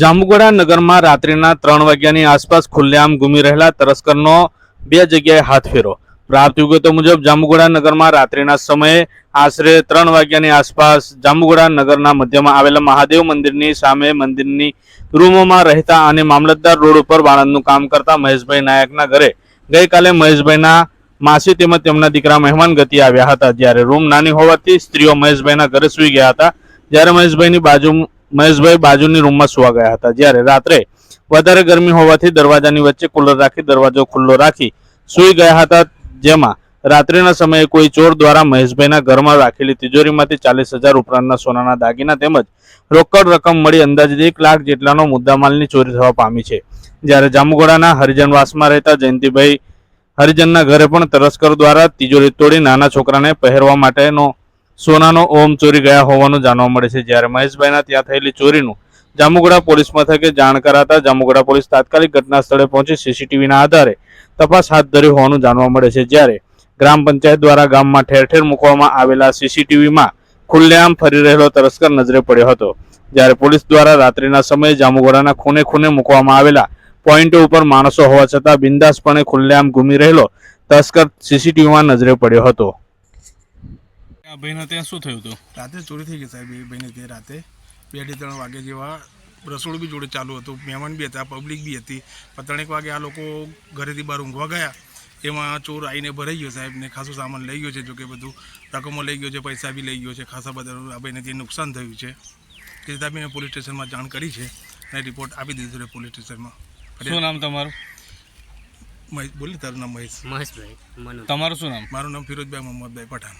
જાંબુગોડા નગરમાં રાત્રિના ત્રણ વાગ્યાની આસપાસ ખુલ્લેઆમ ઘૂમી રહેલા તસ્કરનો બે જગ્યાએ હાથ ફેરો. પ્રાપ્ત વિગતો મુજબ, જાંબુગોડા નગરમાં રાત્રિના સમયે આશરે ત્રણ વાગ્યાની આસપાસ જાંબુગોડા નગરના મધ્યમાં આવેલા મહાદેવ મંદિરની સામે મંદિરની રૂમોમાં રહેતા અને મામલતદાર રોડ ઉપર વાળંદનું કામ કરતા મહેશભાઈ નાયકના ઘરે ગઈકાલે મહેશભાઈના માસી તેમજ તેમના દીકરા મહેમાન ગતિ આવ્યા હતા. જ્યારે રૂમ નાની હોવાથી સ્ત્રીઓ મહેશભાઈના ઘરે સૂઈ ગયા હતા. જ્યારે મહેશભાઈની બાજુ મહેશભાઈ બાજુની રૂમમાં સુવા ગયા હતા. જ્યારે રાત્રે વધારે ગરમી હોવાથી દરવાજાની વચ્ચે કુલર રાખી દરવાજો ખુલ્લો રાખી સૂઈ ગયા હતા. જેમાં રાત્રિના સમયે કોઈ ચોર દ્વારા મહેશભાઈના ઘરમાં રાખેલી તિજોરીમાંથી ચાલીસ હજાર ઉપરાંતના સોનાના દાગીના તેમજ રોકડ રકમ મળી અંદાજે એક લાખ જેટલાનો મુદ્દામાલની ચોરી થવા પામી છે. જ્યારે જામુગોડાના હરિજનવાસમાં રહેતા જયંતિભાઈ હરિજનના ઘરે પણ તરસ્કર દ્વારા તિજોરી તોડી નાના છોકરાને પહેરવા માટેનો સોનાનો ઓમ ચોરી ગયા હોવાનું જાણવા મળે છે. જ્યારે મહેશભાઈના ત્યાં થયેલી ચોરીનું જામુગડા પોલીસ મથકે જાણ કરાતા જામુગડા પોલીસ તાત્કાલિક ઘટના સ્થળે પહોંચી સીસીટીવીના આધારે તપાસ હાથ ધરી હોવાનું જાણવા મળે છે. જ્યારે ગ્રામ પંચાયત દ્વારા ગામમાં ઠેર ઠેર મૂકવામાં આવેલા સીસીટીવીમાં ખુલ્લેઆમ ફરી રહેલો તસ્કર નજરે પડ્યો હતો. જ્યારે પોલીસ દ્વારા રાત્રિના સમયે જામુગડાના ખૂને ખૂને મૂકવામાં આવેલા પોઈન્ટો ઉપર માણસો હોવા છતાં બિંદાસપણે ખુલ્લેઆમ ઘૂમી રહેલો તસ્કર સીસીટીવીમાં નજરે પડ્યો હતો. આ ભાઈના ત્યાં શું થયું હતું? રાતે ચોરી થઈ ગઈ સાહેબ એ ભાઈને તે રાતે બે અઢી ત્રણ વાગે જેવા રસોડું બી જોડે ચાલુ હતું મહેમાન બી હતા પબ્લિક બી હતી. પણ ત્રણેક વાગે આ લોકો ઘરેથી બહાર ઊંઘવા ગયા. એમાં ચોર આવીને ભરાઈ ગયો સાહેબ ને ખાસો સામાન લઈ ગયો છે જોકે બધું રકમો લઈ ગયો છે પૈસા બી લઈ ગયો છે ખાસા બધા આ ભાઈને જે નુકસાન થયું છે. તે હિસાબે મેં પોલીસ સ્ટેશનમાં જાણ કરી છે અને રિપોર્ટ આપી દીધો છે પોલીસ સ્ટેશનમાં. શું નામ તમારું? મહેશ બોલી તારું નામ મહેશ. મહેશભાઈ તમારું શું નામ? મારું નામ ફિરોજભાઈ મોહમ્મદભાઈ પઠાણ.